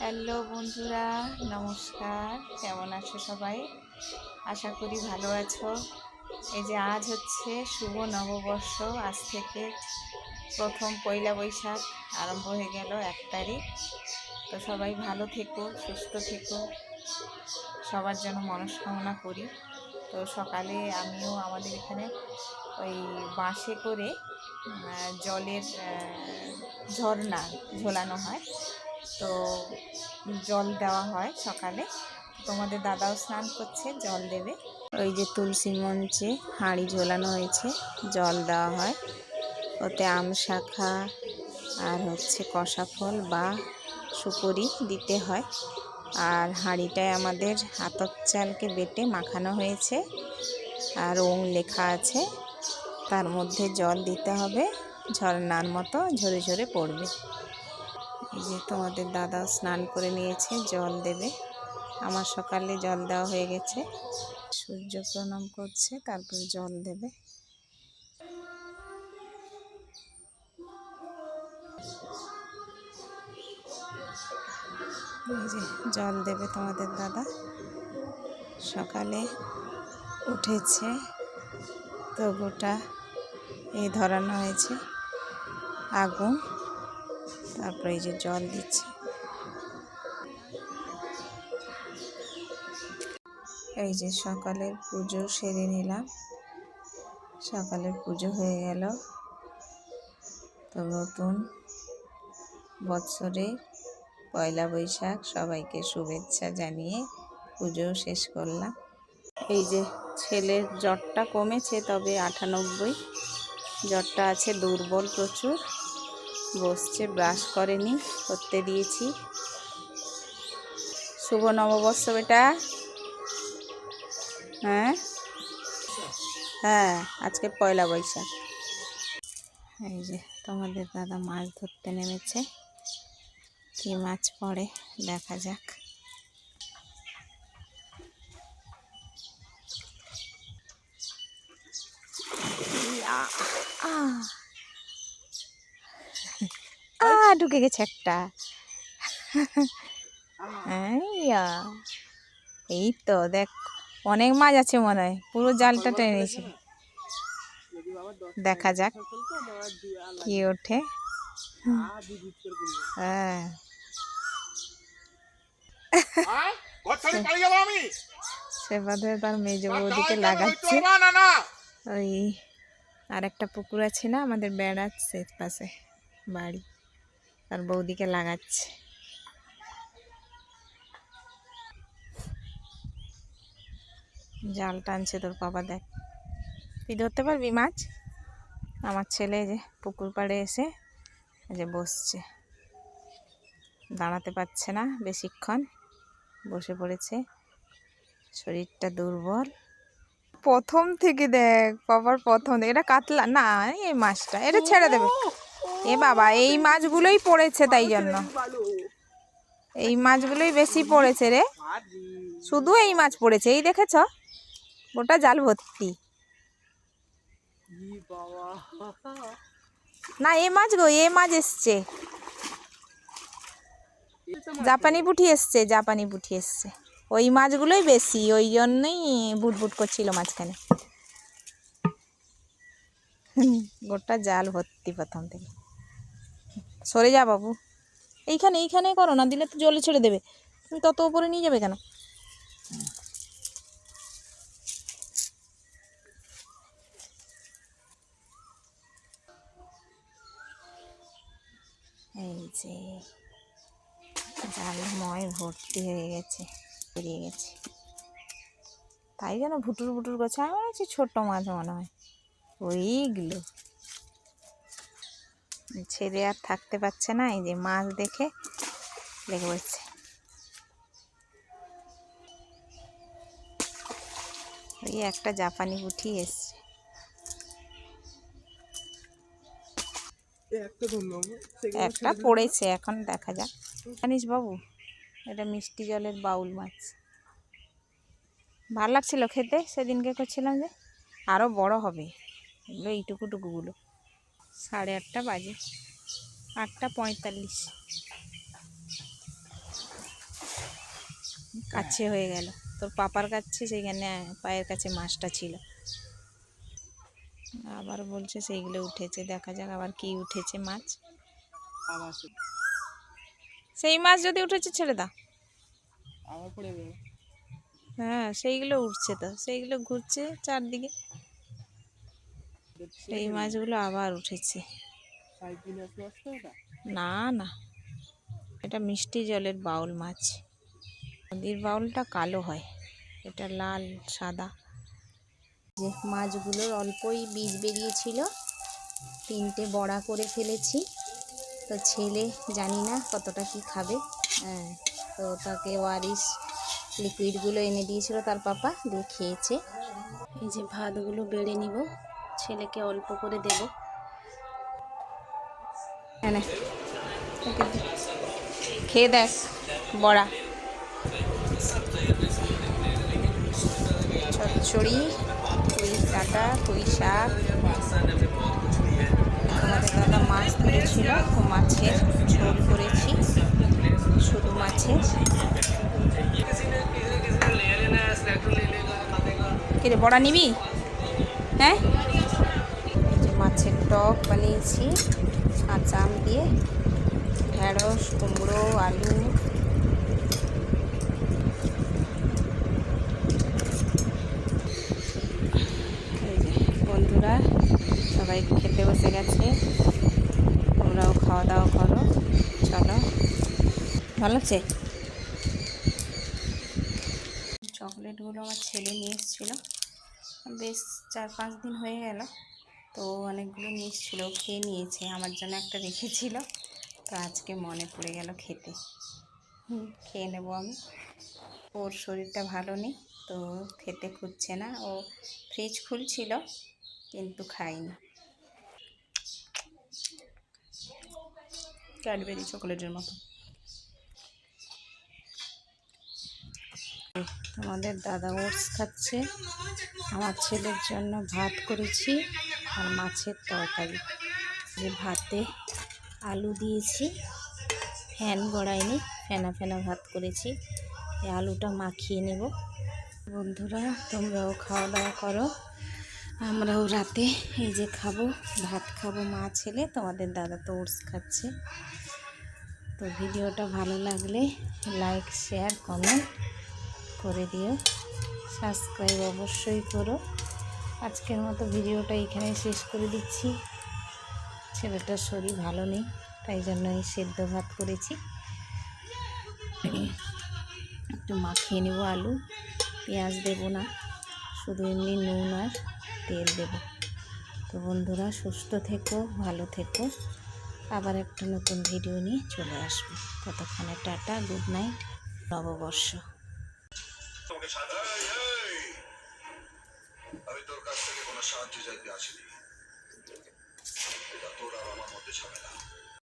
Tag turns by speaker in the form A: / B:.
A: Hello বন্ধুরা, নমস্কার। কেমন আছো সবাই? আশা করি ভালো আছো। এই যে আজ হচ্ছে শুভ নববর্ষ। আজ থেকে প্রথম পয়লা বৈশাখ আরম্ভ হয়ে গেল এক তারিখ। তো সবাই ভালো থেকো, সুস্থ থেকো। সবার জন্য মনস্কামনা করি। তো সকালে আমিও আমাদের এখানে ওই বাঁশে করে জলের ঝর্ণা ঝোলানো হয়। তো জল দেওয়া হয় সকালে। তোমাদের দাদাও স্নান করছে, জল দেবে। ওই যে তুলসী মঞ্চে হাঁড়ি ঝোলানো হয়েছে, জল দেওয়া হয়। ওতে আম শাখা আর হচ্ছে কষা ফল বা সুপুরি দিতে হয়। আর হাঁড়িটায় আমাদের আতপ চালকে বেটে মাখানো হয়েছে। আর ওং লেখা আছে, তার মধ্যে জল দিতে হবে, ঝর্ণার মতো ঝরে ঝরে পড়বে। যে তোমাদের দাদা স্নান করে নিয়েছে, জল দেবে। আমার সকালে জল দেওয়া হয়ে গেছে। সূর্য প্রণাম করছে, তারপর জল দেবে। যে জল দেবে তোমাদের দাদা। সকালে উঠেছে তো গোটা এই ধরানো হয়েছে, আগুন। তারপরে এই যে জল দিচ্ছে। এই যে সকালের পুজো সেরে নিলাম। সকালের পুজো হয়ে গেল। তো নতুন বৎসরে পয়লা বৈশাখ সবাইকে শুভেচ্ছা জানিয়ে পুজো শেষ করলাম। এই যে ছেলের জ্বরটা কমেছে তবে আটানব্বই। জ্বরটা আছে দুর্বল প্রচুর। বসছে ব্রাশ করেনি, করতে দিয়েছি। শুভ নববর্ষ বেটা। হ্যাঁ? হ্যাঁ আজকে পয়লা বৈশাখ। এই যে তোমাদের দাদা মাছ ধরতে নেমেছে। কি মাছ পড়ে, দেখা যাক। আহ। ঢুকে গেছে একটা। এই তো দেখ অনেক মাছ আছে মনে হয়। পুরো জালটা টেনেছে দেখা যাক কি ওঠে। হ্যাঁ। সে তার মেজ বৌদিকে লাগাচ্ছে। ওই আর একটা পুকুর আছে না আমাদের বেড়াচ্ছে পাশে বাড়ি। তার বৌদিকে লাগাচ্ছে। জাল টানছে তোর বাবা, দেখ। তুই ধরতে পারবি মাছ? আমার ছেলে যে পুকুর পাড়ে এসে যে বসছে। দাঁড়াতে পারছে না বেশিক্ষণ। বসে পড়েছে। শরীরটা দুর্বল। প্রথম থেকে দেখ, বাবার প্রথম। এটা কাতলা, না, এই মাছটা, এটা ছেড়ে দেবে। এ বাবা এই মাছগুলোই পড়েছে তাই জন্য। এই মাছগুলোই বেশি পড়েছে রে। শুধু এই মাছ পড়েছে এই দেখেছ? গোটা জাল ভর্তি। না এ মাছ গো এ মাছ এসছে। জাপানি পুঁটি এসছে জাপানি পুঁটি এসছে। ওই মাছগুলোই বেশি ওই জন্যই বুটবুট করছিল মাঝখানে। গোটা জাল ভর্তি প্রথম থেকে। সরে যা বাবু। এইখানে এইখানে করো না, দিলে তো জলে ছেড়ে দেবে। তুমি তত উপরে নিয়ে যাবে কেন? এই যে জালময় ভর্তি হয়ে গেছে বেরিয়ে গেছে। তাই যেন ভুটুর ভুটুর করছে আমি মনে হচ্ছে ছোটো মাছ মনে হয়। ওইগুলো। ছেড়ে আর থাকতে পারছে না এই যে মাছ দেখে লেগে পড়ছে ওই একটা জাপানি পুঁটি এসছে। একটা পড়েছে এখন দেখা যাক। জানিস বাবু এটা মিষ্টি জলের বাউল মাছ। ভালো লাগছিল খেতে সেদিনকে করছিলাম যে আরও বড় হবে এগুলো এইটুকু টুকুগুলো। সাড়ে আটটা বাজে। আটটা পঁয়তাল্লিশ। কাছে হয়ে গেল। তোর পাপার কাছে সেইখানে পায়ের কাছে মাছটা ছিল। আবার বলছে সেইগুলো উঠেছে। দেখা যাক আবার কি উঠেছে মাছ। সেই মাছ যদি উঠেছে ছেড়ে দাও হ্যাঁ সেইগুলো উঠছে তো। সেইগুলো ঘুরছে চারদিকে। সেই মাছগুলো আবার উঠেছে। না না। এটা মিষ্টি জলের বাউল মাছ। নদীর বাউলটা কালো হয়। এটা লাল, সাদা। যে মাছগুলোর অল্পই বীজ বেরিয়েছিল। তিনটে বড়া করে ফেলেছি। তো ছেলে জানি না কতটা কি খাবে। হ্যাঁ তো তাকে ওয়ারিস লিকুইডগুলো এনে দিয়েছিল তার পাপা। দিয়ে খেয়েছে। এই যে ভাতগুলো বেড়ে নিব। ছেলেকে অল্প করে দেব। খেয়ে দেখ, বড়া। চচ্চড়ি, পুঁই ডাঁটা পুঁই শাক। আমাদের দাদা মাছ ধরেছিল, তো মাছের ঝোল করেছি, শুধু মাছের। কিরে, বড়া নিবি? হ্যাঁ? টক বানিয়েছি কাঁচা আম দিয়ে ঢেঁড়স, কুমড়ো, আলু। বন্ধুরা, সবাই খেতে বসে গেছে। তোমরাও খাওয়া দাওয়া করো। চলো। ভালো লাগছে চকলেটগুলো আমার ছেলে নিয়ে এসেছিল। বেশ চার পাঁচ দিন হয়ে গেল। তো অনেকগুলো এসেছিল ও খেয়ে নিয়েছে, আমার জন্য একটা রেখেছিল। তো আজকে মনে পড়ে গেল খেতে। খেয়ে নেব আমি। ওর শরীরটা ভালো নেই, তো খেতে খুঁজছে না। ও ফ্রিজ খুলছিল, কিন্তু খাইনি ক্যাডবেরি চকলেটের মতো। আমাদের দাদা ওটস খাচ্ছে। আমার ছেলের জন্য ভাত করেছি। আর মাছের তরকারি। যে ভাতে আলু দিয়েছি, ফ্যান গড়াইনি, ফেনা ফেনা ভাত করেছি। এই আলুটা মাখিয়ে নেব। বন্ধুরা, তোমরাও খাওয়া দাওয়া করো। আমরাও রাতে এই যে খাব, ভাত খাব মা ছেলে, তোমাদের দাদা তো ওটস খাচ্ছে। তো ভিডিওটা ভালো লাগলে লাইক, শেয়ার, কমেন্ট করে দিও। সাবস্ক্রাইব অবশ্যই করো। আজকের মতো ভিডিওটা এখানে শেষ করে দিচ্ছি। ছেলেটার শরীর ভালো নেই, তাই জন্য এই সেদ্ধ ভাত করেছি। একটু মাখিয়ে নেব আলু। পেঁয়াজ দেবো না, শুধু এমনি নুন আর তেল দেব। তো বন্ধুরা, সুস্থ থেকো, ভালো থেকো। আবার একটা নতুন ভিডিও নিয়ে চলে আসব। ততক্ষণে টাটা, গুড নাইট, নববর্ষ
B: আমি তোর কাছ থেকে কোনো সাহায্য চাইতে আসেনি। এটা তোর আর আমার মধ্যে ঝামেলা।